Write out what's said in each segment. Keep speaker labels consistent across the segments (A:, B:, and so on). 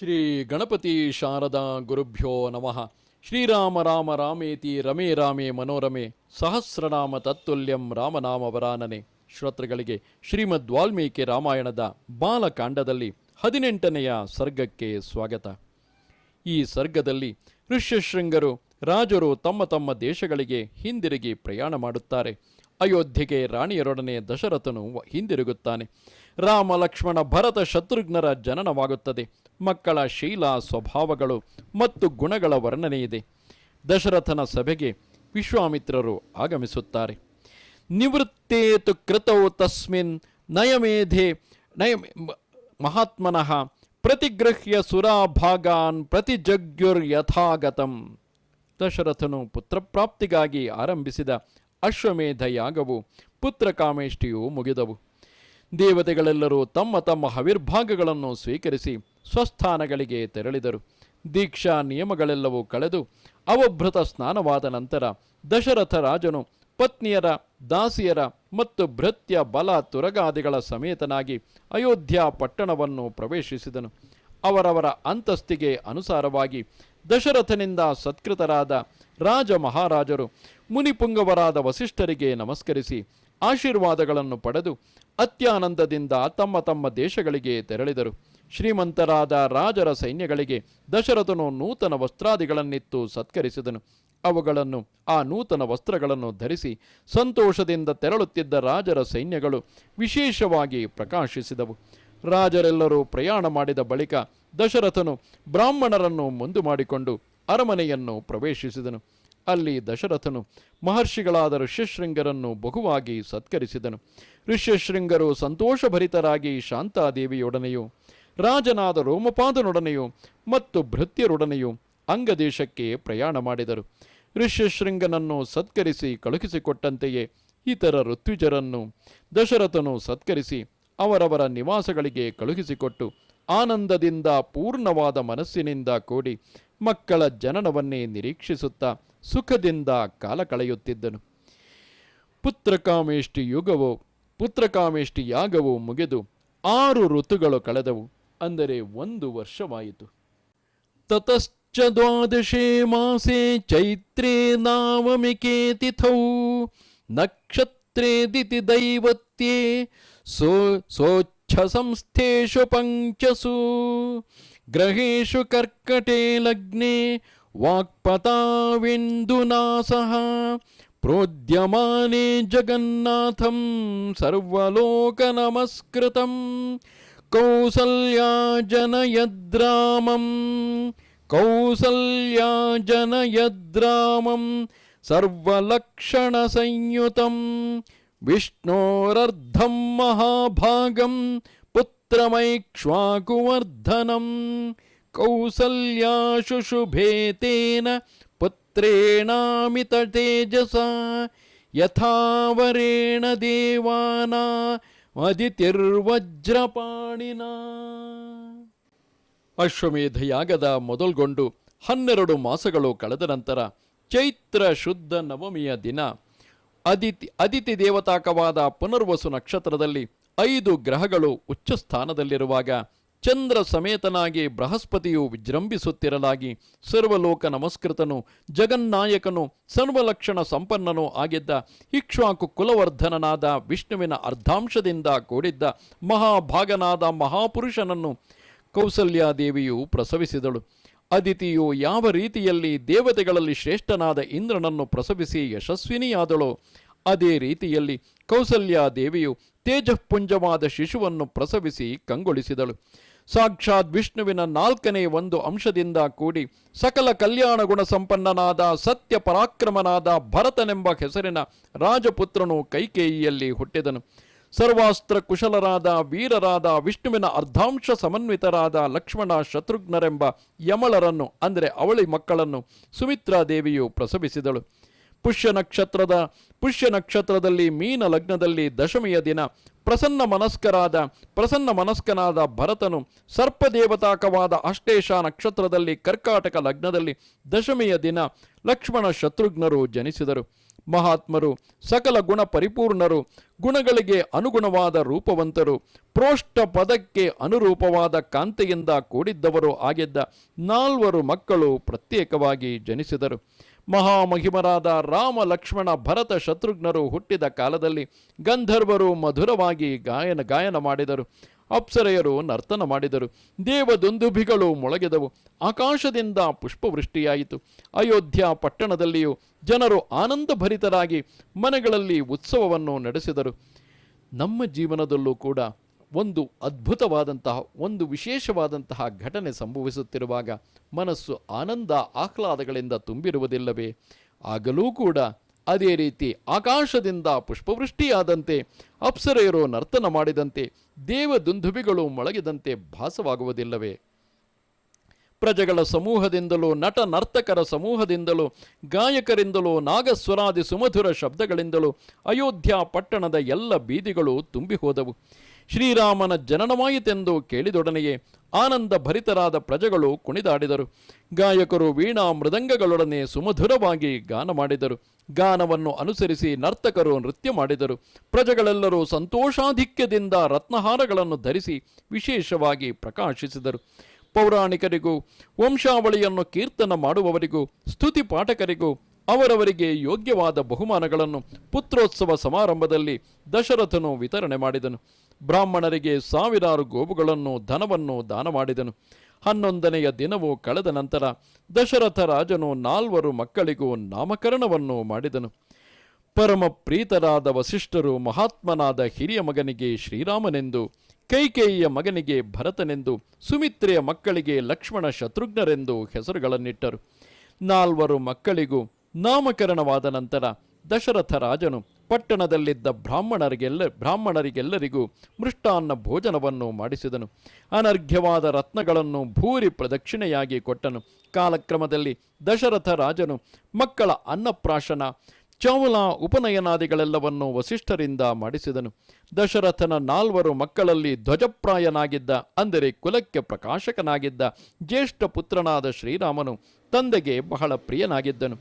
A: ಶ್ರೀ ಗಣಪತಿ ಶಾರದಾ ಗುರುಭ್ಯೋ ನಮಃ. ಶ್ರೀರಾಮ ರಾಮ ರಾಮೇತಿ ರಮೇ ರಾಮೇ ಮನೋರಮೆ ಸಹಸ್ರನಾಮ ತತ್ತುಲ್ಯಂ ರಾಮನಾಮ ವರಾನನೆ. ಶ್ರೋತೃಗಳಿಗೆ ಶ್ರೀಮದ್ ವಾಲ್ಮೀಕಿ ರಾಮಾಯಣದ ಬಾಲಕಾಂಡದಲ್ಲಿ ಹದಿನೆಂಟನೆಯ ಸರ್ಗಕ್ಕೆ ಸ್ವಾಗತ. ಈ ಸರ್ಗದಲ್ಲಿ ಋಷ್ಯಶೃಂಗರು ರಾಜರು ತಮ್ಮ ತಮ್ಮ ದೇಶಗಳಿಗೆ ಹಿಂದಿರುಗಿ ಪ್ರಯಾಣ ಮಾಡುತ್ತಾರೆ. ಅಯೋಧ್ಯೆಗೆ ರಾಣಿಯರೊಡನೆ ದಶರಥನು ಹಿಂದಿರುಗುತ್ತಾನೆ. ರಾಮ ಲಕ್ಷ್ಮಣ ಭರತ ಶತ್ರುಘ್ನರ ಜನನವಾಗುತ್ತದೆ. ಮಕ್ಕಳ ಶೀಲ ಸ್ವಭಾವಗಳು ಮತ್ತು ಗುಣಗಳ ವರ್ಣನೆ ಇದೆ. ದಶರಥನ ಸಭೆಗೆ ವಿಶ್ವಾಮಿತ್ರರು ಆಗಮಿಸುತ್ತಾರೆ. ನಿವೃತ್ತೇತು ಕೃತೌ ತಸ್ಮಿನ್ ನಯಮೇಧೆ ನಯ ಮಹಾತ್ಮನಃ ಪ್ರತಿಗೃಹ್ಯ ಸುರಾಭಾಗಾನ್ ಪ್ರತಿಜಗ್ಯುರ್ ಯಥಾಗತಂ ದಶರಥನು ಪುತ್ರಪ್ರಾಪ್ತಿಗಾಗಿ ಆರಂಭಿಸಿದ ಅಶ್ವಮೇಧ ಯಾಗವು ಪುತ್ರಕಾಮೇಷ್ಟಿಯು ಮುಗಿದವು. ದೇವತೆಗಳೆಲ್ಲರೂ ತಮ್ಮ ತಮ್ಮ ಹವಿರ್ಭಾಗಗಳನ್ನು ಸ್ವೀಕರಿಸಿ ಸ್ವಸ್ಥಾನಗಳಿಗೆ ತೆರಳಿದರು. ದೀಕ್ಷಾ ನಿಯಮಗಳೆಲ್ಲವೂ ಕಳೆದು ಅವಭೃತ ಸ್ನಾನವಾದ ನಂತರ ದಶರಥ ರಾಜನು ಪತ್ನಿಯರ, ದಾಸಿಯರ ಮತ್ತು ಭೃತ್ಯ ಬಲ ತುರಗಾದಿಗಳ ಸಮೇತನಾಗಿ ಅಯೋಧ್ಯ ಪಟ್ಟಣವನ್ನು ಪ್ರವೇಶಿಸಿದನು. ಅವರವರ ಅಂತಸ್ತಿಗೆ ಅನುಸಾರವಾಗಿ ದಶರಥನಿಂದ ಸತ್ಕೃತರಾದ ರಾಜ ಮಹಾರಾಜರು ಮುನಿಪುಂಗವರಾದ ವಸಿಷ್ಠರಿಗೆ ನಮಸ್ಕರಿಸಿ ಆಶೀರ್ವಾದಗಳನ್ನು ಪಡೆದು ಅತ್ಯಾನಂದದಿಂದ ತಮ್ಮ ತಮ್ಮ ದೇಶಗಳಿಗೆ ತೆರಳಿದರು. ಶ್ರೀಮಂತರಾದ ರಾಜರ ಸೈನ್ಯಗಳಿಗೆ ದಶರಥನು ನೂತನ ವಸ್ತ್ರಾದಿಗಳನ್ನಿತ್ತು ಸತ್ಕರಿಸಿದನು. ಅವುಗಳನ್ನು, ಆ ನೂತನ ವಸ್ತ್ರಗಳನ್ನು ಧರಿಸಿ ಸಂತೋಷದಿಂದ ತೆರಳುತ್ತಿದ್ದ ರಾಜರ ಸೈನ್ಯಗಳು ವಿಶೇಷವಾಗಿ ಪ್ರಕಾಶಿಸಿದವು. ರಾಜರೆಲ್ಲರೂ ಪ್ರಯಾಣ ಮಾಡಿದ ಬಳಿಕ ದಶರಥನು ಬ್ರಾಹ್ಮಣರನ್ನು ಮುಂದು ಮಾಡಿಕೊಂಡು ಅರಮನೆಯನ್ನು ಪ್ರವೇಶಿಸಿದನು. ಅಲ್ಲಿ ದಶರಥನು ಮಹರ್ಷಿಗಳಾದ ಋಷ್ಯಶೃಂಗರನ್ನು ಬಹುವಾಗಿ ಸತ್ಕರಿಸಿದನು. ಋಷ್ಯಶೃಂಗರು ಸಂತೋಷಭರಿತರಾಗಿ ಶಾಂತಾದೇವಿಯೊಡನೆಯೂ ರಾಜನಾದ ರೋಮಪಾದನೊಡನೆಯೂ ಮತ್ತು ಭೃತ್ಯರೊಡನೆಯೂ ಅಂಗದೇಶಕ್ಕೆ ಪ್ರಯಾಣ ಮಾಡಿದರು. ಋಷ್ಯಶೃಂಗನನ್ನು ಸತ್ಕರಿಸಿ ಕಳುಹಿಸಿಕೊಟ್ಟಂತೆಯೇ ಇತರ ಋತ್ವಿಜರನ್ನು ದಶರಥನು ಸತ್ಕರಿಸಿ ಅವರವರ ನಿವಾಸಗಳಿಗೆ ಕಳುಹಿಸಿಕೊಟ್ಟು ಆನಂದದಿಂದ ಪೂರ್ಣವಾದ ಮನಸ್ಸಿನಿಂದ ಕೂಡಿ ಮಕ್ಕಳ ಜನನವನ್ನೇ ನಿರೀಕ್ಷಿಸುತ್ತಾ ಸುಖದಿಂದ ಕಾಲ ಕಳೆಯುತ್ತಿದ್ದನು. ಪುತ್ರಕಾಮೇಷ್ಟಿ ಯುಗವು ಪುತ್ರಕಾಮೇಷ್ಟಿ ಯಾಗವು ಮುಗಿದು ಆರು ಋತುಗಳು ಕಳೆದವು. ಅಂದರೆ ಒಂದು ವರ್ಷವಾಯಿತು. ತತಶ್ಚ ದ್ವಾದಶೇ ಮಾಸೆ ಚೈತ್ರೇ ನಾವಮಿಕೆ ತಿಥೌ ನಕ್ಷತ್ರೇದಿತಿ ದೈವತ್ಯೇ, ಸೋ ಸೋಚ್ಛ ಸಂಸ್ಥೇಷು ಪಂಚಸು ಗ್ರಹೇಶು ಕರ್ಕಟೆ ಲಗ್ನೆ ವಾಕ್ಪತಾವಿಂದುನಾ ಸಹ ಜಗನ್ನಾಥಂ ಸರ್ವಲೋಕನಮಸ್ಕೃತಂ कौसल्या जनयद्रामं कौसल्या जनयद्रामं सर्वलक्षणसंयुतं विष्णोरर्धं महाभागं पुत्रमैक्ष्वाकुवर्धनं कौसल्याशुशुभे तेन पुत्रेणामिततेजसा यथा वरेण देवाना ಅದಿತಿರ್ವಜ್ರಪಾಣಿನ ಅಶ್ವಮೇಧ ಯಾಗದ ಮೊದಲ್ಗೊಂಡು ಹನ್ನೆರಡು ಮಾಸಗಳು ಕಳೆದ ನಂತರ ಚೈತ್ರ ಶುದ್ಧ ನವಮಿಯ ದಿನ ಅದಿತಿ ಅದಿತಿ ದೇವತಾಕವಾದ ಪುನರ್ವಸು ನಕ್ಷತ್ರದಲ್ಲಿ ಐದು ಗ್ರಹಗಳು ಉಚ್ಚ ಸ್ಥಾನದಲ್ಲಿರುವಾಗ ಚಂದ್ರ ಸಮೇತನಾಗಿ ಬೃಹಸ್ಪತಿಯು ವಿಜೃಂಭಿಸುತ್ತಿರಲಾಗಿ ಸರ್ವಲೋಕ ನಮಸ್ಕೃತನು, ಜಗನ್ನಾಯಕನು, ಸರ್ವಲಕ್ಷಣ ಸಂಪನ್ನನೂ ಆಗಿದ್ದ ಇಕ್ಷ್ವಾಕು ಕುಲವರ್ಧನನಾದ ವಿಷ್ಣುವಿನ ಅರ್ಧಾಂಶದಿಂದ ಕೂಡಿದ್ದ ಮಹಾಭಾಗನಾದ ಮಹಾಪುರುಷನನ್ನು ಕೌಸಲ್ಯಾದೇವಿಯು ಪ್ರಸವಿಸಿದಳು. ಅದಿತಿಯು ಯಾವ ರೀತಿಯಲ್ಲಿ ದೇವತೆಗಳಲ್ಲಿ ಶ್ರೇಷ್ಠನಾದ ಇಂದ್ರನನ್ನು ಪ್ರಸವಿಸಿ ಯಶಸ್ವಿನಿಯಾದಳೋ, ಅದೇ ರೀತಿಯಲ್ಲಿ ಕೌಸಲ್ಯಾದೇವಿಯು ತೇಜಃಪುಂಜವಾದ ಶಿಶುವನ್ನು ಪ್ರಸವಿಸಿ ಕಂಗೊಳಿಸಿದಳು. ಸಾಕ್ಷಾತ್ ವಿಷ್ಣುವಿನ ನಾಲ್ಕನೇ ಒಂದು ಅಂಶದಿಂದ ಕೂಡಿ ಸಕಲ ಕಲ್ಯಾಣ ಗುಣ ಸಂಪನ್ನನಾದ ಸತ್ಯ ಪರಾಕ್ರಮನಾದ ಭರತನೆಂಬ ಹೆಸರಿನ ರಾಜಪುತ್ರನು ಕೈಕೇಯಿಯಲ್ಲಿ ಹುಟ್ಟಿದನು. ಸರ್ವಾಸ್ತ್ರ ಕುಶಲರಾದ, ವೀರರಾದ, ವಿಷ್ಣುವಿನ ಅರ್ಧಾಂಶ ಸಮನ್ವಿತರಾದ ಲಕ್ಷ್ಮಣ ಶತ್ರುಘ್ನರೆಂಬ ಯಮಳರನ್ನು, ಅಂದರೆ ಅವಳಿ ಮಕ್ಕಳನ್ನು ಸುಮಿತ್ರಾ ದೇವಿಯು ಪ್ರಸವಿಸಿದಳು. ಪುಷ್ಯ ನಕ್ಷತ್ರದ, ಪುಷ್ಯ ನಕ್ಷತ್ರದಲ್ಲಿ ಮೀನ ಲಗ್ನದಲ್ಲಿ ದಶಮಿಯ ದಿನ. ಪ್ರಸನ್ನ ಮನಸ್ಕರಾದ, ಪ್ರಸನ್ನ ಮನಸ್ಕನಾದ ಭರತನು ಸರ್ಪದೇವತಾಕವಾದ ಅಷ್ಟೇಶ ನಕ್ಷತ್ರದಲ್ಲಿ ಕರ್ಕಾಟಕ ಲಗ್ನದಲ್ಲಿ ದಶಮಿಯ ದಿನ ಲಕ್ಷ್ಮಣ ಶತ್ರುಘ್ನರು ಜನಿಸಿದರು. ಮಹಾತ್ಮರು, ಸಕಲ ಗುಣ ಪರಿಪೂರ್ಣರು, ಗುಣಗಳಿಗೆ ಅನುಗುಣವಾದ ರೂಪವಂತರು, ಪ್ರೋಷ್ಟ ಪದಕ್ಕೆ ಅನುರೂಪವಾದ ಕಾಂತೆಯಿಂದ ಕೂಡಿದ್ದವರು ಆಗಿದ್ದ ನಾಲ್ವರು ಮಕ್ಕಳು ಪ್ರತ್ಯೇಕವಾಗಿ ಜನಿಸಿದರು. ಮಹಾಮಹಿಮರಾದ ರಾಮ ಲಕ್ಷ್ಮಣ ಭರತ ಶತ್ರುಘ್ನರು ಹುಟ್ಟಿದ ಕಾಲದಲ್ಲಿ ಗಂಧರ್ವರು ಮಧುರವಾಗಿ ಗಾಯನ ಗಾಯನ ಮಾಡಿದರು. ಅಪ್ಸರೆಯರು ನರ್ತನ ಮಾಡಿದರು. ದೇವದುಂದುಭಿಗಳು ಮೊಳಗಿದವು. ಆಕಾಶದಿಂದ ಪುಷ್ಪವೃಷ್ಟಿಯಾಯಿತು. ಅಯೋಧ್ಯ ಪಟ್ಟಣದಲ್ಲಿಯೂ ಜನರು ಆನಂದಭರಿತರಾಗಿ ಮನೆಗಳಲ್ಲಿ ಉತ್ಸವವನ್ನು ನಡೆಸಿದರು. ನಮ್ಮ ಜೀವನದಲ್ಲೂ ಕೂಡ ಒಂದು ಅದ್ಭುತವಾದಂತಹ, ಒಂದು ವಿಶೇಷವಾದಂತಹ ಘಟನೆ ಸಂಭವಿಸುತ್ತಿರುವಾಗ ಮನಸ್ಸು ಆನಂದ, ಆಹ್ಲಾದಗಳಿಂದ ತುಂಬಿರುವುದಿಲ್ಲವೇ? ಆಗಲೂ ಕೂಡ ಅದೇ ರೀತಿ ಆಕಾಶದಿಂದ ಪುಷ್ಪವೃಷ್ಟಿಯಾದಂತೆ, ಅಪ್ಸರೆಯರು ನರ್ತನ ಮಾಡಿದಂತೆ ದೇವದುಂದುಬಿಗಳು ಮೊಳಗಿದಂತೆ ಭಾಸವಾಗುವುದಿಲ್ಲವೇ? ಪ್ರಜೆಗಳ ಸಮೂಹದಿಂದಲೂ, ನಟ ನರ್ತಕರ ಸಮೂಹದಿಂದಲೂ, ಗಾಯಕರಿಂದಲೂ, ನಾಗಸ್ವರಾದಿ ಸುಮಧುರ ಶಬ್ದಗಳಿಂದಲೂ ಅಯೋಧ್ಯ ಪಟ್ಟಣದ ಎಲ್ಲ ಬೀದಿಗಳು ತುಂಬಿ ಹೋದವು ಶ್ರೀರಾಮನ ಜನನವಾಯಿತೆಂದು ಕೇಳಿದೊಡನೆಯೇ ಆನಂದ ಭರಿತರಾದ ಪ್ರಜೆಗಳು ಕುಣಿದಾಡಿದರು. ಗಾಯಕರು ವೀಣಾ ಮೃದಂಗಗಳೊಡನೆ ಸುಮಧುರವಾಗಿ ಗಾನ ಮಾಡಿದರು. ಗಾನವನ್ನು ಅನುಸರಿಸಿ ನರ್ತಕರು ನೃತ್ಯ ಮಾಡಿದರು. ಪ್ರಜೆಗಳೆಲ್ಲರೂ ಸಂತೋಷಾಧಿಕ್ಯದಿಂದ ರತ್ನಹಾರಗಳನ್ನು ಧರಿಸಿ ವಿಶೇಷವಾಗಿ ಪ್ರಕಾಶಿಸಿದರು. ಪೌರಾಣಿಕರಿಗೂ, ವಂಶಾವಳಿಯನ್ನು ಕೀರ್ತನ ಮಾಡುವವರಿಗೂ, ಸ್ತುತಿ ಪಾಠಕರಿಗೂ ಅವರವರಿಗೆ ಯೋಗ್ಯವಾದ ಬಹುಮಾನಗಳನ್ನು ಪುತ್ರೋತ್ಸವ ಸಮಾರಂಭದಲ್ಲಿ ದಶರಥನು ವಿತರಣೆ ಮಾಡಿದನು. ಬ್ರಾಹ್ಮಣರಿಗೆ ಸಾವಿರಾರು ಗೋವುಗಳನ್ನು, ಧನವನ್ನು ದಾನ ಮಾಡಿದನು. ಹನ್ನೊಂದನೆಯ ದಿನವು ಕಳೆದ ನಂತರ ದಶರಥ ರಾಜನು ನಾಲ್ವರು ಮಕ್ಕಳಿಗೂ ನಾಮಕರಣವನ್ನು ಮಾಡಿದನು. ಪರಮ ಪ್ರೀತರಾದ ವಸಿಷ್ಠರು ಮಹಾತ್ಮನಾದ ಹಿರಿಯ ಮಗನಿಗೆ ಶ್ರೀರಾಮನೆಂದು, ಕೈಕೇಯಿಯ ಮಗನಿಗೆ ಭರತನೆಂದು, ಸುಮಿತ್ರೆಯ ಮಕ್ಕಳಿಗೆ ಲಕ್ಷ್ಮಣ ಶತ್ರುಘ್ನರೆಂದು ಹೆಸರುಗಳನ್ನಿಟ್ಟರು. ನಾಲ್ವರು ಮಕ್ಕಳಿಗೂ ನಾಮಕರಣವಾದ ನಂತರ ದಶರಥ ರಾಜನು ಪಟ್ಟಣದಲ್ಲಿದ್ದ ಬ್ರಾಹ್ಮಣರಿಗೆಲ್ಲ, ಬ್ರಾಹ್ಮಣರಿಗೆಲ್ಲರಿಗೂ ಮೃಷ್ಟಾನ್ನ ಭೋಜನವನ್ನು ಮಾಡಿಸಿದನು. ಅನರ್ಘ್ಯವಾದ ರತ್ನಗಳನ್ನು ಭೂರಿ ಪ್ರದಕ್ಷಿಣೆಯಾಗಿ ಕೊಟ್ಟನು. ಕಾಲಕ್ರಮದಲ್ಲಿ ದಶರಥ ರಾಜನು ಮಕ್ಕಳ ಅನ್ನಪ್ರಾಶನ, ಚೌಲ ಉಪನಯನಾದಿಗಳೆಲ್ಲವನ್ನು ವಸಿಷ್ಠರಿಂದ ಮಾಡಿಸಿದನು. ದಶರಥನ ನಾಲ್ವರು ಮಕ್ಕಳಲ್ಲಿ ಧ್ವಜಪ್ರಾಯನಾಗಿದ್ದ, ಅಂದರೆ ಕುಲಕ್ಕೆ ಪ್ರಕಾಶಕನಾಗಿದ್ದ, ಜ್ಯೇಷ್ಠ ಪುತ್ರನಾದ ಶ್ರೀರಾಮನು ತಂದೆಗೆ ಬಹಳ ಪ್ರಿಯನಾಗಿದ್ದನು.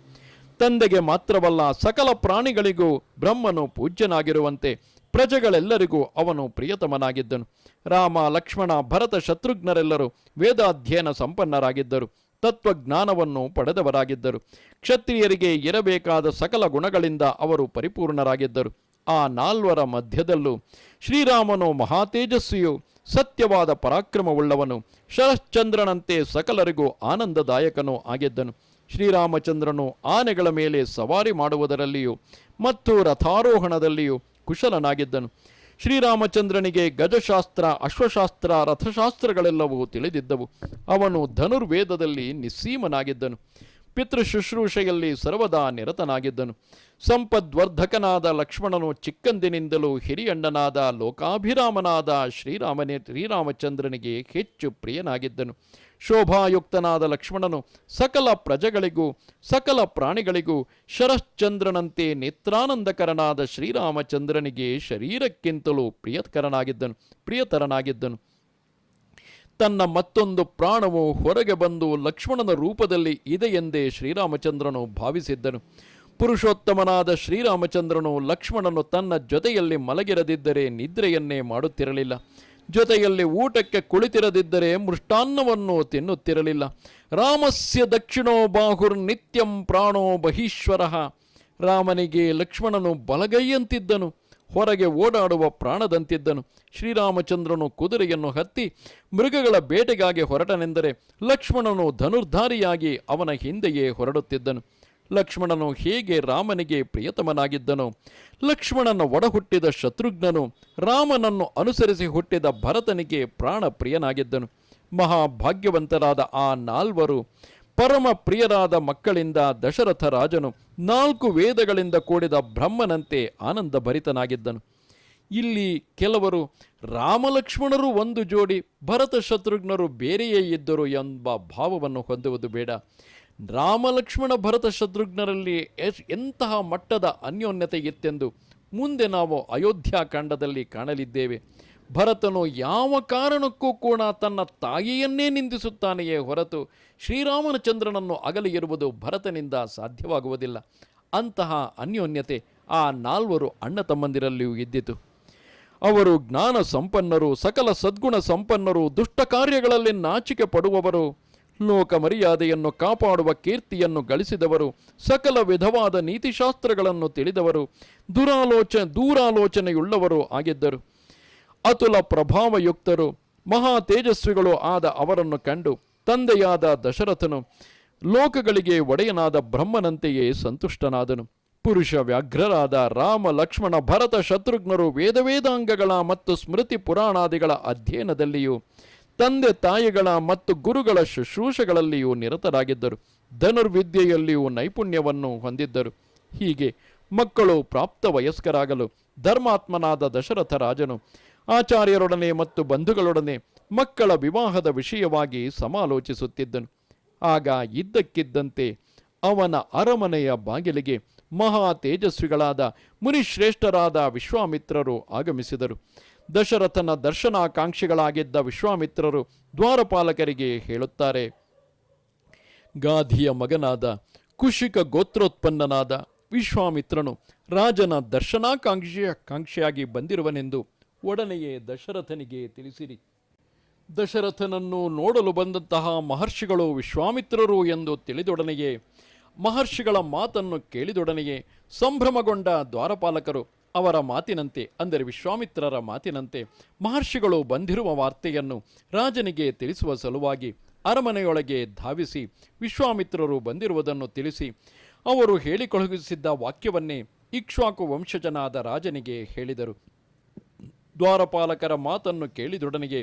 A: ತಂದೆಗೆ ಮಾತ್ರವಲ್ಲ ಸಕಲ ಪ್ರಾಣಿಗಳಿಗೂ ಬ್ರಹ್ಮನು ಪೂಜ್ಯನಾಗಿರುವಂತೆ ಪ್ರಜೆಗಳೆಲ್ಲರಿಗೂ ಅವನು ಪ್ರಿಯತಮನಾಗಿದ್ದನು. ರಾಮ, ಲಕ್ಷ್ಮಣ, ಭರತ ಶತ್ರುಘ್ನರೆಲ್ಲರೂ ವೇದಾಧ್ಯಯನ ಸಂಪನ್ನರಾಗಿದ್ದರು. ತತ್ವಜ್ಞಾನವನ್ನು ಪಡೆದವರಾಗಿದ್ದರು. ಕ್ಷತ್ರಿಯರಿಗೆ ಇರಬೇಕಾದ ಸಕಲ ಗುಣಗಳಿಂದ ಅವರು ಪರಿಪೂರ್ಣರಾಗಿದ್ದರು. ಆ ನಾಲ್ವರ ಮಧ್ಯದಲ್ಲೂ ಶ್ರೀರಾಮನು ಮಹಾತೇಜಸ್ವಿಯು, ಸತ್ಯವಾದ ಪರಾಕ್ರಮವುಳ್ಳವನು ಶರಶ್ಚಂದ್ರನಂತೆ ಸಕಲರಿಗೂ ಆನಂದದಾಯಕನೂ ಆಗಿದ್ದನು. ಶ್ರೀರಾಮಚಂದ್ರನು ಆನೆಗಳ ಮೇಲೆ ಸವಾರಿ ಮಾಡುವುದರಲ್ಲಿಯೂ ಮತ್ತು ರಥಾರೋಹಣದಲ್ಲಿಯೂ ಕುಶಲನಾಗಿದ್ದನು. ಶ್ರೀರಾಮಚಂದ್ರನಿಗೆ ಗಜಶಾಸ್ತ್ರ, ಅಶ್ವಶಾಸ್ತ್ರ, ರಥಶಾಸ್ತ್ರಗಳೆಲ್ಲವೂ ತಿಳಿದಿದ್ದವು. ಅವನು ಧನುರ್ವೇದದಲ್ಲಿ ನಿಸ್ಸೀಮನಾಗಿದ್ದನು. ಪಿತೃಶುಶ್ರೂಷೆಯಲ್ಲಿ ಸರ್ವದಾ ನಿರತನಾಗಿದ್ದನು. ಸಂಪದ್ವರ್ಧಕನಾದ ಲಕ್ಷ್ಮಣನು ಚಿಕ್ಕಂದಿನಿಂದಲೂ ಹಿರಿಯಣ್ಣನಾದ ಲೋಕಾಭಿರಾಮನಾದ ಶ್ರೀರಾಮನೇ, ಶ್ರೀರಾಮಚಂದ್ರನಿಗೆ ಹೆಚ್ಚು ಪ್ರಿಯನಾಗಿದ್ದನು. ಶೋಭಾಯುಕ್ತನಾದ ಲಕ್ಷ್ಮಣನು ಸಕಲ ಪ್ರಜೆಗಳಿಗೂ, ಸಕಲ ಪ್ರಾಣಿಗಳಿಗೂ ಶರಶ್ಚಂದ್ರನಂತೆ ನೇತ್ರಾನಂದಕರನಾದ ಶ್ರೀರಾಮಚಂದ್ರನಿಗೆ ಶರೀರಕ್ಕಿಂತಲೂ ಪ್ರಿಯಕರನಾಗಿದ್ದನು, ಪ್ರಿಯತರನಾಗಿದ್ದನು. ತನ್ನ ಮತ್ತೊಂದು ಪ್ರಾಣವು ಹೊರಗೆ ಬಂದು ಲಕ್ಷ್ಮಣನ ರೂಪದಲ್ಲಿ ಇದೆಯೆಂದೇ ಶ್ರೀರಾಮಚಂದ್ರನು ಭಾವಿಸಿದ್ದನು. ಪುರುಷೋತ್ತಮನಾದ ಶ್ರೀರಾಮಚಂದ್ರನು ಲಕ್ಷ್ಮಣನು ತನ್ನ ಜೊತೆಯಲ್ಲಿ ಮಲಗಿರದಿದ್ದರೆ ನಿದ್ರೆಯನ್ನೇ ಮಾಡುತ್ತಿರಲಿಲ್ಲ. ಜೊತೆಯಲ್ಲಿ ಊಟಕ್ಕೆ ಕುಳಿತಿರದಿದ್ದರೆ ಮೃಷ್ಟಾನ್ನವನ್ನು ತಿನ್ನುತ್ತಿರಲಿಲ್ಲ. ರಾಮಸ್ಯ ದಕ್ಷಿಣೋ ಬಾಹುರ್ ನಿತ್ಯಂ ಪ್ರಾಣೋ ಬಹೀಶ್ವರ. ರಾಮನಿಗೆ ಲಕ್ಷ್ಮಣನು ಬಲಗೈಯಂತಿದ್ದನು. ಹೊರಗೆ ಓಡಾಡುವ ಪ್ರಾಣದಂತಿದ್ದನು. ಶ್ರೀರಾಮಚಂದ್ರನು ಕುದುರೆಯನ್ನು ಹತ್ತಿ ಮೃಗಗಳ ಬೇಟೆಗಾಗಿ ಹೊರಟನೆಂದರೆ ಲಕ್ಷ್ಮಣನು ಧನುರ್ಧಾರಿಯಾಗಿ ಅವನ ಹಿಂದೆಯೇ ಹೊರಡುತ್ತಿದ್ದನು. ಲಕ್ಷ್ಮಣನು ಹೇಗೆ ರಾಮನಿಗೆ ಪ್ರಿಯತಮನಾಗಿದ್ದನು. ಲಕ್ಷ್ಮಣನ ಒಡಹುಟ್ಟಿದ ಶತ್ರುಘ್ನನು, ರಾಮನನ್ನು ಅನುಸರಿಸಿ ಹುಟ್ಟಿದ ಭರತನಿಗೆ ಪ್ರಾಣಪ್ರಿಯನಾಗಿದ್ದನು. ಮಹಾಭಾಗ್ಯವಂತರಾದ ಆ ನಾಲ್ವರು ಪರಮ ಪ್ರಿಯರಾದ ಮಕ್ಕಳಿಂದ ದಶರಥ ರಾಜನು ನಾಲ್ಕು ವೇದಗಳಿಂದ ಕೂಡಿದ ಬ್ರಹ್ಮನಂತೆ ಆನಂದ ಭರಿತನಾಗಿದ್ದನು ಇಲ್ಲಿ ಕೆಲವರು ರಾಮಲಕ್ಷ್ಮಣರು ಒಂದು ಜೋಡಿ ಭರತ ಶತ್ರುಘ್ನರು ಬೇರೆಯೇ ಇದ್ದರು ಎಂಬ ಭಾವವನ್ನು ಹೊಂದುವುದು ಬೇಡ. ರಾಮಲಕ್ಷ್ಮಣ ಭರತ ಶತ್ರುಘ್ನರಲ್ಲಿ ಎಂತಹ ಮಟ್ಟದ ಅನ್ಯೋನ್ಯತೆ ಇತ್ತೆಂದು ಮುಂದೆ ನಾವು ಅಯೋಧ್ಯಾಕಾಂಡದಲ್ಲಿ ಕಾಣಲಿದ್ದೇವೆ. ಭರತನು ಯಾವ ಕಾರಣಕ್ಕೂ ಕೂಡ ತನ್ನ ತಾಯಿಯನ್ನೇ ನಿಂದಿಸುತ್ತಾನೆಯೇ ಹೊರತು ಶ್ರೀರಾಮನಚಂದ್ರನನ್ನು ಅಗಲಿ ಇರುವುದು ಭರತನಿಂದ ಸಾಧ್ಯವಾಗುವುದಿಲ್ಲ. ಅಂತಹ ಅನ್ಯೋನ್ಯತೆ ಆ ನಾಲ್ವರು ಅಣ್ಣ ತಮ್ಮಂದಿರಲ್ಲಿಯೂ ಇದ್ದಿತು. ಅವರು ಜ್ಞಾನ ಸಂಪನ್ನರು, ಸಕಲ ಸದ್ಗುಣ ಸಂಪನ್ನರು, ದುಷ್ಟ ಕಾರ್ಯಗಳಲ್ಲಿ ನಾಚಿಕೆ ಪಡುವವರು ಲೋಕ ಮರ್ಯಾದೆಯನ್ನು ಕಾಪಾಡುವ ಕೀರ್ತಿಯನ್ನು ಗಳಿಸಿದವರು, ಸಕಲ ವಿಧವಾದ ನೀತಿಶಾಸ್ತ್ರಗಳನ್ನು ತಿಳಿದವರು, ದುರಾಲೋಚ, ದೂರಾಲೋಚನೆಯುಳ್ಳವರು ಆಗಿದ್ದರು. ಅತುಲ ಪ್ರಭಾವಯುಕ್ತರು, ಮಹಾ ತೇಜಸ್ವಿಗಳು ಆದ ಅವರನ್ನು ಕಂಡು ತಂದೆಯಾದ ದಶರಥನು ಲೋಕಗಳಿಗೆ ಒಡೆಯನಾದ ಬ್ರಹ್ಮನಂತೆಯೇ ಸಂತುಷ್ಟನಾದನು. ಪುರುಷ ವ್ಯಾಘ್ರರಾದ ರಾಮ, ಲಕ್ಷ್ಮಣ, ಭರತ, ಶತ್ರುಘ್ನರು, ವೇದವೇದಾಂಗಗಳ ಮತ್ತು ಸ್ಮೃತಿ ಪುರಾಣಾದಿಗಳ ಅಧ್ಯಯನದಲ್ಲಿಯೂ ತಂದೆ ತಾಯಿಗಳ ಮತ್ತು ಗುರುಗಳ ಶುಶ್ರೂಷಗಳಲ್ಲಿಯೂ ನಿರತರಾಗಿದ್ದರು. ಧನುರ್ವಿದ್ಯೆಯಲ್ಲಿಯೂ ನೈಪುಣ್ಯವನ್ನು ಹೊಂದಿದ್ದರು. ಹೀಗೆ ಮಕ್ಕಳು ಪ್ರಾಪ್ತ ವಯಸ್ಕರಾಗಲು ಧರ್ಮಾತ್ಮನಾದ ದಶರಥ ರಾಜನು, ಆಚಾರ್ಯರೊಡನೆ ಮತ್ತು ಬಂಧುಗಳೊಡನೆ ಮಕ್ಕಳ ವಿವಾಹದ ವಿಷಯವಾಗಿ ಸಮಾಲೋಚಿಸುತ್ತಿದ್ದನು. ಆಗ ಇದ್ದಕ್ಕಿದ್ದಂತೆ ಅವನ ಅರಮನೆಯ ಬಾಗಿಲಿಗೆ ಮಹಾ ತೇಜಸ್ವಿಗಳಾದ ಮುನಿಶ್ರೇಷ್ಠರಾದ ವಿಶ್ವಾಮಿತ್ರರು ಆಗಮಿಸಿದರು. ದಶರಥನ ದರ್ಶನಾಕಾಂಕ್ಷಿಗಳಾಗಿದ್ದ ವಿಶ್ವಾಮಿತ್ರರು ದ್ವಾರಪಾಲಕರಿಗೆ ಹೇಳುತ್ತಾರೆ, ಗಾಧಿಯ ಮಗನಾದ, ಕುಶಿಕ ಗೋತ್ರೋತ್ಪನ್ನನಾದ ವಿಶ್ವಾಮಿತ್ರನು ರಾಜನ ದರ್ಶನಾಕಾಂಕ್ಷಿಯ ಕಾಂಕ್ಷಿಯಾಗಿ ಬಂದಿರುವನೆಂದು ಒಡನೆಯೇ ದಶರಥನಿಗೆ ತಿಳಿಸಿರಿ. ದಶರಥನನ್ನು ನೋಡಲು ಬಂದಂತಹ ಮಹರ್ಷಿಗಳು ವಿಶ್ವಾಮಿತ್ರರು ಎಂದು ತಿಳಿದೊಡನೆಯೇ ಮಹರ್ಷಿಗಳ ಮಾತನ್ನು ಕೇಳಿದೊಡನೆಯೇ ಸಂಭ್ರಮಗೊಂಡ ದ್ವಾರಪಾಲಕರು ಅವರ ಮಾತಿನಂತೆ, ಅಂದರೆ ವಿಶ್ವಾಮಿತ್ರರ ಮಾತಿನಂತೆ ಮಹರ್ಷಿಗಳು ಬಂದಿರುವ ವಾರ್ತೆಯನ್ನು ರಾಜನಿಗೆ ತಿಳಿಸುವ ಸಲುವಾಗಿ ಅರಮನೆಯೊಳಗೆ ಧಾವಿಸಿ ವಿಶ್ವಾಮಿತ್ರರು ಬಂದಿರುವುದನ್ನು ತಿಳಿಸಿ ಅವರು ಹೇಳಿಕೊಳಗಿಸಿದ್ದ ವಾಕ್ಯವನ್ನೇ ಇಕ್ಷ್ವಾಕು ವಂಶಜನಾದ ರಾಜನಿಗೆ ಹೇಳಿದರು. ದ್ವಾರಪಾಲಕರ ಮಾತನ್ನು ಕೇಳಿದೊಡನೆಗೆ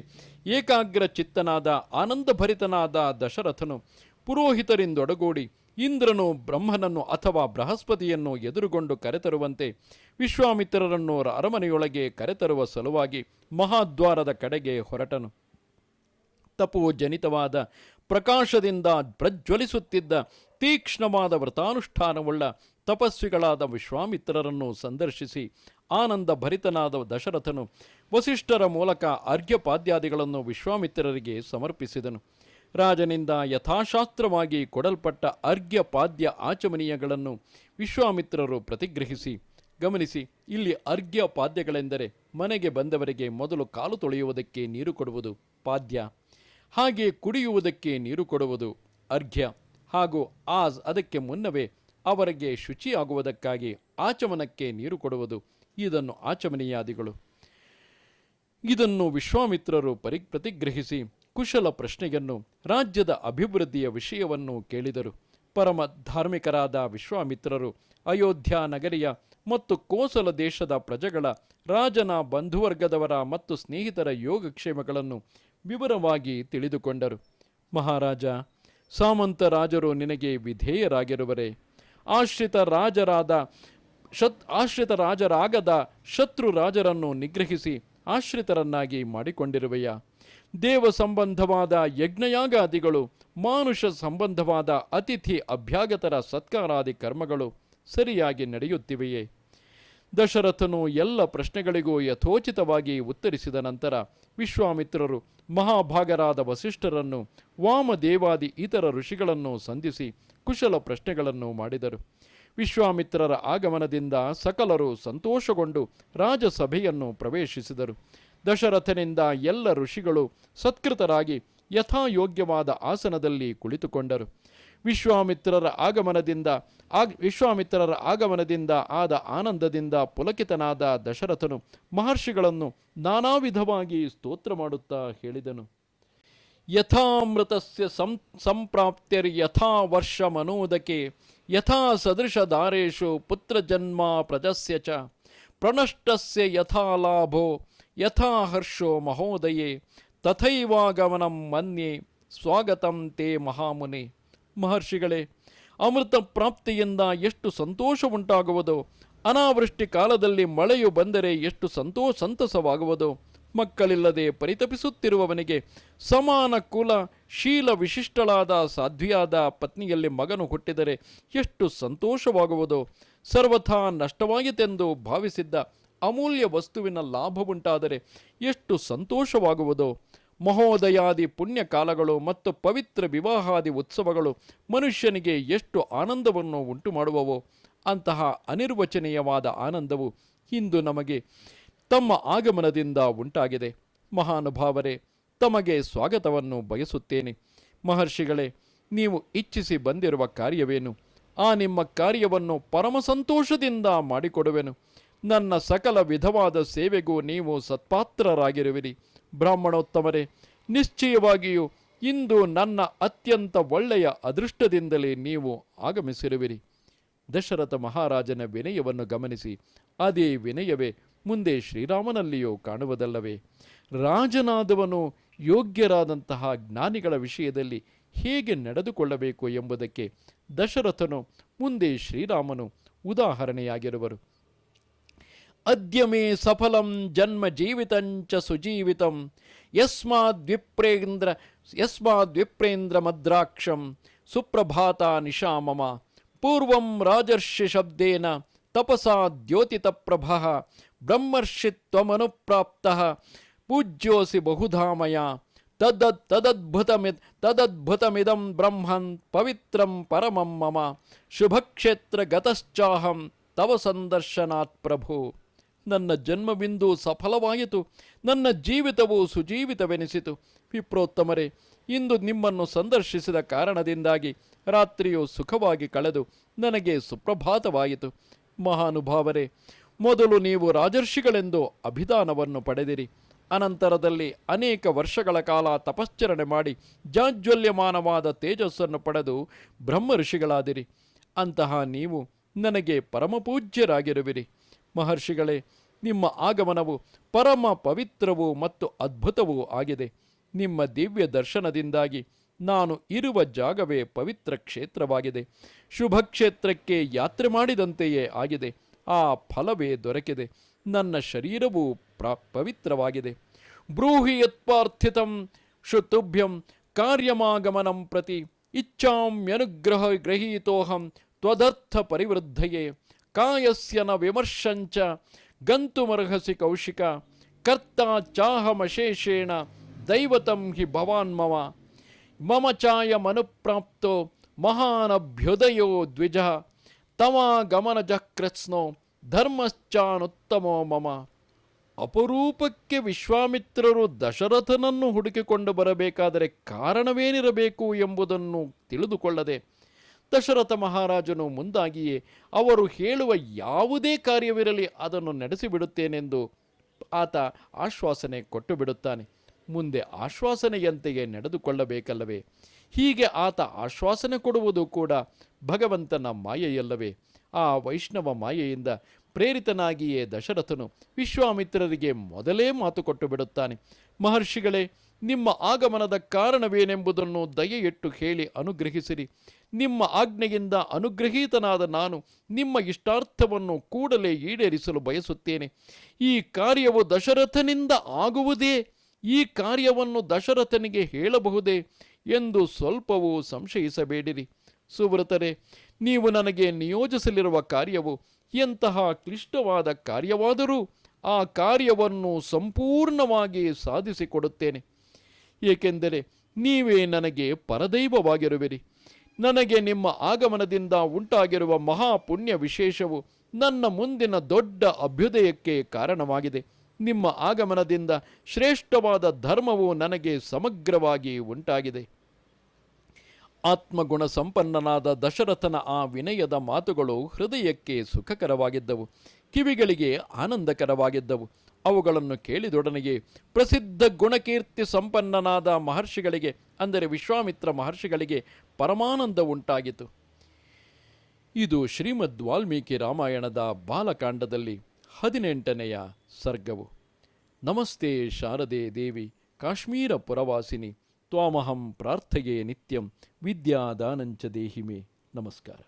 A: ಏಕಾಗ್ರ ಚಿತ್ತನಾದ ಆನಂದಭರಿತನಾದ ದಶರಥನು ಪುರೋಹಿತರಿಂದೊಡಗೂಡಿ ಇಂದ್ರನು ಬ್ರಹ್ಮನನ್ನು ಅಥವಾ ಬೃಹಸ್ಪತಿಯನ್ನು ಎದುರುಗೊಂಡು ಕರೆತರುವಂತೆ ವಿಶ್ವಾಮಿತ್ರರನ್ನು ಅರಮನೆಯೊಳಗೆ ಕರೆತರುವ ಸಲುವಾಗಿ ಮಹಾದ್ವಾರದ ಕಡೆಗೆ ಹೊರಟನು. ತಪು ಜನಿತವಾದ ಪ್ರಕಾಶದಿಂದ ಪ್ರಜ್ವಲಿಸುತ್ತಿದ್ದ ತೀಕ್ಷ್ಣವಾದ ವ್ರತಾನುಷ್ಠಾನವುಳ್ಳ ತಪಸ್ವಿಗಳಾದ ವಿಶ್ವಾಮಿತ್ರರನ್ನು ಸಂದರ್ಶಿಸಿ ಆನಂದ ಭರಿತನಾದ ದಶರಥನು ವಸಿಷ್ಠರ ಮೂಲಕ ಅರ್ಘ್ಯಪಾದ್ಯಾದಿಗಳನ್ನು ವಿಶ್ವಾಮಿತ್ರರಿಗೆ ಸಮರ್ಪಿಸಿದನು. ರಾಜನಿಂದ ಯಥಾಶಾಸ್ತ್ರವಾಗಿ ಕೊಡಲ್ಪಟ್ಟ ಅರ್ಘ್ಯಪಾದ್ಯ ಆಚಮನೀಯಗಳನ್ನು ವಿಶ್ವಾಮಿತ್ರರು ಪ್ರತಿಗ್ರಹಿಸಿ, ಗಮನಿಸಿ, ಇಲ್ಲಿ ಅರ್ಘ್ಯ ಪಾದ್ಯಗಳೆಂದರೆ ಮನೆಗೆ ಬಂದವರಿಗೆ ಮೊದಲು ಕಾಲು ತೊಳೆಯುವುದಕ್ಕೆ ನೀರು ಕೊಡುವುದು ಪಾದ್ಯ, ಹಾಗೆ ಕುಡಿಯುವುದಕ್ಕೆ ನೀರು ಕೊಡುವುದು ಅರ್ಘ್ಯ, ಹಾಗೂ ಆಜ್ ಅದಕ್ಕೆ ಮುನ್ನವೇ ಅವರಿಗೆ ಶುಚಿಯಾಗುವುದಕ್ಕಾಗಿ ಆಚಮನಕ್ಕೆ ನೀರು ಕೊಡುವುದು ಇದನ್ನು ಆಚಮನೀಯಾದಿಗಳು. ಇದನ್ನು ವಿಶ್ವಾಮಿತ್ರರು ಪರಿ, ಪ್ರತಿಗ್ರಹಿಸಿ ಕುಶಲ ಪ್ರಶ್ನೆಯನ್ನು ರಾಜ್ಯದ ಅಭಿವೃದ್ಧಿಯ ವಿಷಯವನ್ನು ಕೇಳಿದರು. ಪರಮ ಧಾರ್ಮಿಕರಾದ ವಿಶ್ವಾಮಿತ್ರರು ಅಯೋಧ್ಯ ನಗರಿಯ ಮತ್ತು ಕೋಸಲ ದೇಶದ ಪ್ರಜೆಗಳ ರಾಜನ ಬಂಧುವರ್ಗದವರ ಮತ್ತು ಸ್ನೇಹಿತರ ಯೋಗಕ್ಷೇಮಗಳನ್ನು ವಿವರವಾಗಿ ತಿಳಿದುಕೊಂಡರು. ಮಹಾರಾಜ, ಸಾಮಂತ ರಾಜರು ನಿನಗೆ ವಿಧೇಯರಾಗಿರುವರೆ. ಆಶ್ರಿತ ರಾಜರಾದ ಶತ್, ಆಶ್ರಿತ ರಾಜರಾಗದ ಶತ್ರು ರಾಜರನ್ನು ನಿಗ್ರಹಿಸಿ ಆಶ್ರಿತರನ್ನಾಗಿ ಮಾಡಿಕೊಂಡಿರುವೆಯ? ದೇವ ಸಂಬಂಧವಾದ ಯಜ್ಞಯಾಗಾದಿಗಳು, ಮಾನುಷ ಸಂಬಂಧವಾದ ಅತಿಥಿ ಅಭ್ಯಾಗತರ ಸತ್ಕಾರಾದಿ ಕರ್ಮಗಳು ಸರಿಯಾಗಿ ನಡೆಯುತ್ತಿವೆಯೇ? ದಶರಥನು ಎಲ್ಲ ಪ್ರಶ್ನೆಗಳಿಗೂ ಯಥೋಚಿತವಾಗಿ ಉತ್ತರಿಸಿದ ನಂತರ ವಿಶ್ವಾಮಿತ್ರರು ಮಹಾಭಾಗರಾದ ವಸಿಷ್ಠರನ್ನು, ವಾಮದೇವಾದಿ ಇತರ ಋಷಿಗಳನ್ನು ಸಂಧಿಸಿ ಕುಶಲ ಪ್ರಶ್ನೆಗಳನ್ನು ಮಾಡಿದರು. ವಿಶ್ವಾಮಿತ್ರರ ಆಗಮನದಿಂದ ಸಕಲರು ಸಂತೋಷಗೊಂಡು ರಾಜಸಭೆಯನ್ನು ಪ್ರವೇಶಿಸಿದರು. ದಶರಥನಿಂದ ಎಲ್ಲ ಋಷಿಗಳು ಸತ್ಕೃತರಾಗಿ ಯಥಾಯೋಗ್ಯವಾದ ಆಸನದಲ್ಲಿ ಕುಳಿತುಕೊಂಡರು. ವಿಶ್ವಾಮಿತ್ರರ ಆಗಮನದಿಂದ ಆಗ್, ವಿಶ್ವಾಮಿತ್ರರ ಆಗಮನದಿಂದ ಆದ ಆನಂದದಿಂದ ಪುಲಕಿತನಾದ ದಶರಥನು ಮಹರ್ಷಿಗಳನ್ನು ನಾನಾ ವಿಧವಾಗಿ ಸ್ತೋತ್ರ ಮಾಡುತ್ತಾ ಹೇಳಿದನು. ಯಥಾಮೃತಸ್ಯ ಸಂ ಸಂಪ್ರಾಪ್ತಿರ್ಯಥಾ ವರ್ಷ ಮನೋದಕೆ, ಯಥಾ ಸದೃಶ ದಾರೇಶು ಪುತ್ರಜನ್ಮ ಪ್ರಜಸ್ಯ ಚ, ಪ್ರಣಷ್ಟಸ್ಯ ಯಥಾ ಲಾಭೋ ಯಥಾ ಹರ್ಷೋ ಮಹೋದಯೇ, ತಥೈವಾಗಮನಂ ಮನ್ಯೆ, ಸ್ವಾಗತಂ ತೇ ಮಹಾಮುನಿ. ಮಹರ್ಷಿಗಳೇ, ಅಮೃತ ಪ್ರಾಪ್ತಿಯಿಂದ ಎಷ್ಟು ಸಂತೋಷ ಉಂಟಾಗುವುದು? ಅನಾವೃಷ್ಟಿ ಕಾಲದಲ್ಲಿ ಮಳೆಯು ಬಂದರೆ ಎಷ್ಟು ಸಂತೋಷ ಸಂತಸವಾಗುವುದು? ಮಕ್ಕಳಿಲ್ಲದೆ ಪರಿತಪಿಸುತ್ತಿರುವವನಿಗೆ ಸಮಾನ ಕುಲ, ಶೀಲ ವಿಶಿಷ್ಟಳಾದ ಸಾಧ್ವಿಯಾದ ಪತ್ನಿಯಲ್ಲಿ ಮಗನು ಹುಟ್ಟಿದರೆ ಎಷ್ಟು ಸಂತೋಷವಾಗುವುದು? ಸರ್ವಥಾ ನಷ್ಟವಾಯಿತೆಂದು ಭಾವಿಸಿದ್ದ ಅಮೂಲ್ಯ ವಸ್ತುವಿನ ಲಾಭವುಂಟಾದರೆ ಎಷ್ಟು ಸಂತೋಷವಾಗುವುದೋ? ಮಹೋದಯಾದಿ ಪುಣ್ಯ ಕಾಲಗಳು ಮತ್ತು ಪವಿತ್ರ ವಿವಾಹಾದಿ ಉತ್ಸವಗಳು ಮನುಷ್ಯನಿಗೆ ಎಷ್ಟು ಆನಂದವನ್ನು ಉಂಟು ಮಾಡುವವೋ ಅಂತಹ ಅನಿರ್ವಚನೀಯವಾದ ಆನಂದವು ಇಂದು ನಮಗೆ ತಮ್ಮ ಆಗಮನದಿಂದ ಉಂಟಾಗಿದೆ. ಮಹಾನುಭಾವರೇ, ತಮಗೆ ಸ್ವಾಗತವನ್ನು ಬಯಸುತ್ತೇನೆ. ಮಹರ್ಷಿಗಳೇ, ನೀವು ಇಚ್ಛಿಸಿ ಬಂದಿರುವ ಕಾರ್ಯವೇನು? ಆ ನಿಮ್ಮ ಕಾರ್ಯವನ್ನು ಪರಮ ಸಂತೋಷದಿಂದ ಮಾಡಿಕೊಡುವೆನು. ನನ್ನ ಸಕಲ ವಿಧವಾದ ಸೇವೆಗೂ ನೀವು ಸತ್ಪಾತ್ರರಾಗಿರುವಿರಿ. ಬ್ರಾಹ್ಮಣೋತ್ತಮರೇ, ನಿಶ್ಚಯವಾಗಿಯೂ ಇಂದು ನನ್ನ ಅತ್ಯಂತ ಒಳ್ಳೆಯ ಅದೃಷ್ಟದಿಂದಲೇ ನೀವು ಆಗಮಿಸಿರುವಿರಿ. ದಶರಥ ಮಹಾರಾಜನ ವಿನಯವನ್ನು ಗಮನಿಸಿ, ಅದೇ ವಿನಯವೇ ಮುಂದೆ ಶ್ರೀರಾಮನಲ್ಲಿಯೂ ಕಾಣುವುದಲ್ಲವೇ. ರಾಜನಾದವನು ಯೋಗ್ಯರಾದಂತಹ ಜ್ಞಾನಿಗಳ ವಿಷಯದಲ್ಲಿ ಹೇಗೆ ನಡೆದುಕೊಳ್ಳಬೇಕು ಎಂಬುದಕ್ಕೆ ದಶರಥನು ಮುಂದೆ ಶ್ರೀರಾಮನು ಉದಾಹರಣೆಯಾಗಿರುವರು. अद्य मे सफल जन्म जीवितञ्च सुजीवितं। यस्माद्विप्रेन्द्र मद्राक्ष सुप्रभाता निशा मम पूर्व राजर्षिशब्देन तपसा द्योति द्योतितप्रभः, ब्रह्मर्षित्वमनुप्राप्तः। पूज्योसी बहुधा मया तद तद्भुत तदद्भुतमिदं ब्रह्म पवित्र परम मम। शुभक्षेत्रगतश्चाहं तव संदर्शना प्रभु। ನನ್ನ ಜನ್ಮಬಿಂದು ಸಫಲವಾಯಿತು, ನನ್ನ ಜೀವಿತವು ಸುಜೀವಿತವೆನಿಸಿತು. ವಿಪ್ರೋತ್ತಮರೇ, ಇಂದು ನಿಮ್ಮನ್ನು ಸಂದರ್ಶಿಸಿದ ಕಾರಣದಿಂದಾಗಿ ರಾತ್ರಿಯು ಸುಖವಾಗಿ ಕಳೆದು ನನಗೆ ಸುಪ್ರಭಾತವಾಯಿತು. ಮಹಾನುಭಾವರೇ, ಮೊದಲು ನೀವು ರಾಜರ್ಷಿಗಳೆಂದು ಅಭಿದಾನವನ್ನು ಪಡೆದಿರಿ. ಅನಂತರದಲ್ಲಿ ಅನೇಕ ವರ್ಷಗಳ ಕಾಲ ತಪಶ್ಚರಣೆ ಮಾಡಿ ಜಾಜ್ವಲ್ಯಮಾನವಾದ ತೇಜಸ್ಸನ್ನು ಪಡೆದು ಬ್ರಹ್ಮ ಋಷಿಗಳಾದಿರಿ ಅಂತಹ ನೀವು ನನಗೆ ಪರಮಪೂಜ್ಯರಾಗಿರುವಿರಿ. ಮಹರ್ಷಿಗಳೇ, ನಿಮ್ಮ ಆಗಮನವು ಪರಮ ಪವಿತ್ರವೂ ಮತ್ತು ಅದ್ಭುತವೂ ಆಗಿದೆ. ನಿಮ್ಮ ದಿವ್ಯ ದರ್ಶನದಿಂದಾಗಿ ನಾನು ಇರುವ ಜಾಗವೇ ಪವಿತ್ರ ಕ್ಷೇತ್ರವಾಗಿದೆ. ಶುಭ ಕ್ಷೇತ್ರಕ್ಕೆ ಯಾತ್ರೆ ಮಾಡಿದಂತೆಯೇ ಆಗಿದೆ. ಆ ಫಲವೇ ದೊರಕಿದೆ. ನನ್ನ ಶರೀರವೂ ಪ್ರ, ಪವಿತ್ರವಾಗಿದೆ. ಬ್ರೂಹಿ ಯತ್ಪಾರ್ಥಿತಂ ಶುತುಭ್ಯಂ ಕಾರ್ಯಮಾಗಮನಂ ಪ್ರತಿ ಇಚ್ಛಾಮ್ಯನುಗ್ರಹ ಗ್ರಹೀತೋಹಂ ತ್ವದರ್ಥ ಪರಿವೃದ್ಧಯೇ. ಕಾಯಸ್ಯ ನ ವಿಮರ್ಶಂಚ ಗಂತುಮರ್ಹಸಿ ಕೌಶಿಕ, ಕರ್ತ ಚಾಹಮಶೇಷೇಣ ದೈವತಂ ಹಿ ಭವಾನ್ ಮಮ. ಮಮ ಚಾಯಮನುಪ್ರಾಪ್ತೋ ಮಹಾನಭ್ಯುದಯೋ ದ್ವಿಜ ತಮಾಗಮನಜಕೃತ್ಸ್ನೋ ಧರ್ಮಶ್ಚಾನುತ್ತಮೋ ಮಮ. ಅಪರೂಪಕ್ಕೆ ವಿಶ್ವಾಮಿತ್ರರು ದಶರಥನನ್ನು ಹುಡುಕಿಕೊಂಡು ಬರಬೇಕಾದರೆ ಕಾರಣವೇನಿರಬೇಕು ಎಂಬುದನ್ನು ತಿಳಿದುಕೊಳ್ಳದೆ ದಶರಥ ಮಹಾರಾಜನು ಮುಂದಾಗಿಯೇ, ಅವರು ಹೇಳುವ ಯಾವುದೇ ಕಾರ್ಯವಿರಲಿ ಅದನ್ನು ನಡೆಸಿಬಿಡುತ್ತೇನೆಂದು ಆತ ಆಶ್ವಾಸನೆ ಕೊಟ್ಟು ಬಿಡುತ್ತಾನೆ ಮುಂದೆ ಆಶ್ವಾಸನೆಯಂತೆಯೇ ನಡೆದುಕೊಳ್ಳಬೇಕಲ್ಲವೇ? ಹೀಗೆ ಆತ ಆಶ್ವಾಸನೆ ಕೊಡುವುದು ಕೂಡ ಭಗವಂತನ ಮಾಯೆಯಲ್ಲವೇ? ಆ ವೈಷ್ಣವ ಮಾಯೆಯಿಂದ ಪ್ರೇರಿತನಾಗಿಯೇ ದಶರಥನು ವಿಶ್ವಾಮಿತ್ರರಿಗೆ ಮೊದಲೇ ಮಾತು ಕೊಟ್ಟು ಬಿಡುತ್ತಾನೆ ಮಹರ್ಷಿಗಳೇ ನಿಮ್ಮ ಆಗಮನದ ಕಾರಣವೇನೆಂಬುದನ್ನು ದಯೆಯಿಟ್ಟು ಹೇಳಿ ಅನುಗ್ರಹಿಸಿರಿ. ನಿಮ್ಮ ಆಜ್ಞೆಯಿಂದ ಅನುಗ್ರಹೀತನಾದ ನಾನು ನಿಮ್ಮ ಇಷ್ಟಾರ್ಥವನ್ನು ಕೂಡಲೇ ಈಡೇರಿಸಲು ಬಯಸುತ್ತೇನೆ. ಈ ಕಾರ್ಯವು ದಶರಥನಿಂದ ಆಗುವುದೇ? ಈ ಕಾರ್ಯವನ್ನು ದಶರಥನಿಗೆ ಹೇಳಬಹುದೇ? ಎಂದು ಸ್ವಲ್ಪವೂ ಸಂಶಯಿಸಬೇಡಿರಿ. ಸುವೃತರೆ ನೀವು ನನಗೆ ನಿಯೋಜಿಸಲಿರುವ ಕಾರ್ಯವು ಎಂತಹ ಕ್ಲಿಷ್ಟವಾದ ಕಾರ್ಯವಾದರೂ ಆ ಕಾರ್ಯವನ್ನು ಸಂಪೂರ್ಣವಾಗಿ ಸಾಧಿಸಿಕೊಡುತ್ತೇನೆ. ಏಕೆಂದರೆ ನೀವೇ ನನಗೆ ಪರದೈವವಾಗಿರುವಿರಿ. ನನಗೆ ನಿಮ್ಮ ಆಗಮನದಿಂದ ಉಂಟಾಗಿರುವ ಮಹಾಪುಣ್ಯ ವಿಶೇಷವು ನನ್ನ ಮುಂದಿನ ದೊಡ್ಡ ಅಭ್ಯುದಯಕ್ಕೆ ಕಾರಣವಾಗಿದೆ. ನಿಮ್ಮ ಆಗಮನದಿಂದ ಶ್ರೇಷ್ಠವಾದ ಧರ್ಮವು ನನಗೆ ಸಮಗ್ರವಾಗಿ ಉಂಟಾಗಿದೆ. ಆತ್ಮಗುಣ ಸಂಪನ್ನನಾದ ದಶರಥನ ಆ ವಿನಯದ ಮಾತುಗಳು ಹೃದಯಕ್ಕೆ ಸುಖಕರವಾಗಿದ್ದವು. ಕಿವಿಗಳಿಗೆ ಆನಂದಕರವಾಗಿದ್ದವು. ಅವುಗಳನ್ನು ಕೇಳಿದೊಡನೆಗೆ ಪ್ರಸಿದ್ಧ ಗುಣಕೀರ್ತಿ ಸಂಪನ್ನನಾದ ಮಹರ್ಷಿಗಳಿಗೆ, ಅಂದರೆ ವಿಶ್ವಾಮಿತ್ರ ಮಹರ್ಷಿಗಳಿಗೆ ಪರಮಾನಂದ ಉಂಟಾಗಿತು. ಇದು ಶ್ರೀಮದ್ ವಾಲ್ಮೀಕಿ ರಾಮಾಯಣದ ಬಾಲಕಾಂಡದಲ್ಲಿ ಹದಿನೆಂಟನೆಯ ಸರ್ಗವು. ನಮಸ್ತೆ ಶಾರದೆ ದೇವಿ, ಕಾಶ್ಮೀರ ಪುರವಾಸಿನಿ, ತ್ವಾಮಹಂ ಪ್ರಾರ್ಥಯೇ ನಿತ್ಯಂ ವಿದ್ಯಾದಾನಂಚ ದೇಹಿಮೆ. ನಮಸ್ಕಾರ.